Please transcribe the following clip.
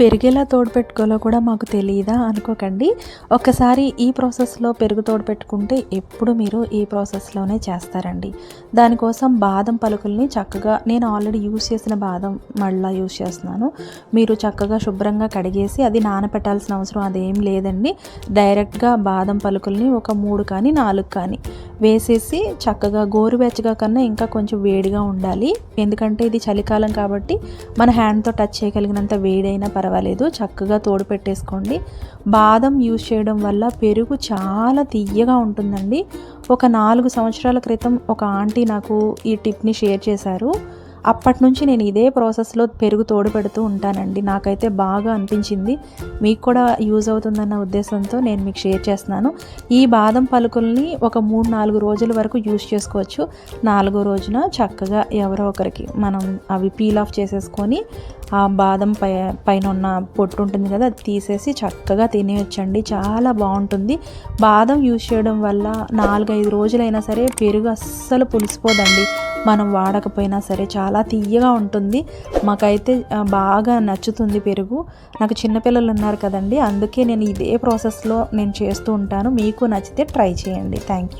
పెరిగేలా తోడు కూడా మాకు తెలియదా అనుకోకండి. ఒకసారి ఈ ప్రాసెస్లో పెరుగు తోడు పెట్టుకుంటే ఎప్పుడు మీరు ఈ ప్రాసెస్లోనే చేస్తారండి. దానికోసం బాదం పలుకుల్ని చక్కగా నేను ఆల్రెడీ యూస్ చేసిన బాదం మళ్ళీ యూస్ చేస్తున్నాను. మీరు చక్కగా శుభ్రంగా కడిగేసి అది నానపెట్టాల్సిన అవసరం అదేం లేదండి. డైరెక్ట్గా బాదం పలుకుల్ని ఒక మూడు కానీ నాలుగు కానీ వేసేసి చక్కగా గోరువెచ్చగా కన్నా ఇంకా కొంచెం వేడిగా ఉండాలి. ఎందుకంటే ఇది చలికాలం కాబట్టి మన హ్యాండ్తో టచ్ చేయగలిగినంత వేడైనా పర్వాలేదు పర్వాలేదు చక్కగా తోడు పెట్టేసుకోండి. బాదం యూజ్ చేయడం వల్ల పెరుగు చాలా తీయగా ఉంటుందండి. ఒక నాలుగు సంవత్సరాల క్రితం ఒక ఆంటీ నాకు ఈ టిప్ని షేర్ చేశారు. అప్పటి నుంచి నేను ఇదే ప్రాసెస్లో పెరుగు తోడు పెడుతూ ఉంటానండి. నాకైతే బాగా అనిపించింది. మీకు కూడా యూజ్ అవుతుందన్న ఉద్దేశంతో నేను మీకు షేర్ చేస్తున్నాను. ఈ బాదం పలుకుల్ని ఒక మూడు నాలుగు రోజుల వరకు యూజ్ చేసుకోవచ్చు. నాలుగో రోజున చక్కగా ఎవరో ఒకరికి మనం అవి పీల్ ఆఫ్ చేసేసుకొని ఆ బాదం పై పైన ఉన్న పొట్టు ఉంటుంది కదా అది తీసేసి చక్కగా తినేయొచ్చండి. చాలా బాగుంటుంది. బాదం యూజ్ చేయడం వల్ల నాలుగైదు రోజులైనా సరే పెరుగు అస్సలు పులిసిపోదండి. మనం వాడకపోయినా సరే చాలా తీయగా ఉంటుంది. మాకైతే బాగా నచ్చుతుంది పెరుగు. నాకు చిన్నపిల్లలు ఉన్నారు కదండి అందుకే నేను ఇదే ప్రాసెస్లో నేను చేస్తూ ఉంటాను. మీకు నచ్చితే ట్రై చేయండి. Thank you